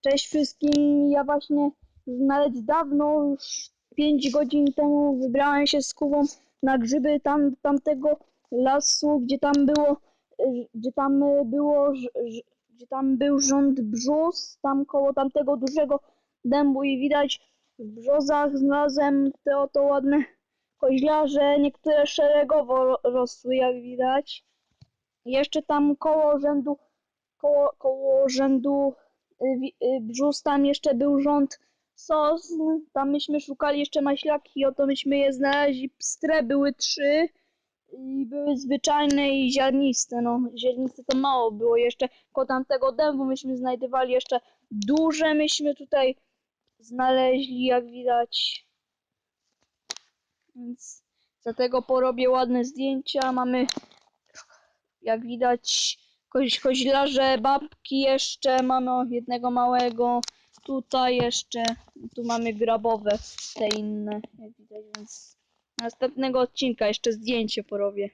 Cześć wszystkim, ja właśnie nawet dawno, już 5 godzin temu wybrałem się z Kubą na grzyby tam, tamtego lasu, gdzie tam było, gdzie tam było, gdzie tam był rząd brzoz, tam koło tamtego dużego dębu i widać w brzozach znalazłem te oto ładne koźlarze, niektóre szeregowo ro- rosły jak widać. Jeszcze tam koło rzędu, koło, koło rzędu brzus, tam jeszcze był rząd sosn, tam myśmy szukali jeszcze maślaki, oto myśmy je znaleźli, pstre były trzy i były zwyczajne i ziarniste, no ziarniste to mało było jeszcze, koło tamtego dębu myśmy znajdowali jeszcze duże, myśmy tutaj znaleźli, jak widać, więc dlatego porobię ładne zdjęcia, mamy jak widać koźlarze, babki jeszcze, mamy jednego małego, tutaj jeszcze, tu mamy grabowe, te inne, jak widać, więc następnego odcinka jeszcze zdjęcie porobię.